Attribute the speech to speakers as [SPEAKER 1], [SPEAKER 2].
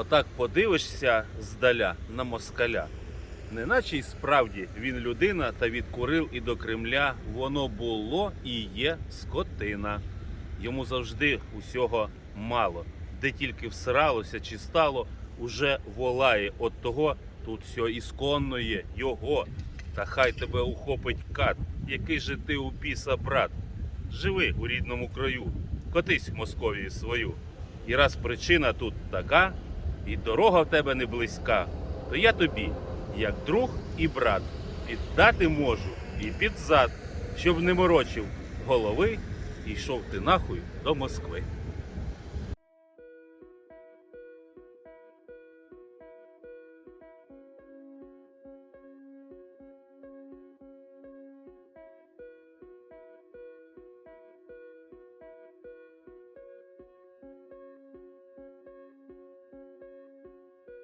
[SPEAKER 1] Отак подивишся здаля на москаля. Неначе й справді він людина, та від Курил і до Кремля воно було і є скотина. Йому завжди усього мало. Де тільки всралося чи стало, уже волає. От того тут все ісконно його. Та хай тебе ухопить кат, який же ти у біса брат. Живи у рідному краю, котись в Московії свою. І раз причина тут така, і дорога в тебе не близька, то я тобі, як друг і брат, піддати можу і під зад, щоб не морочив голови, і йшов ти нахуй до Москви.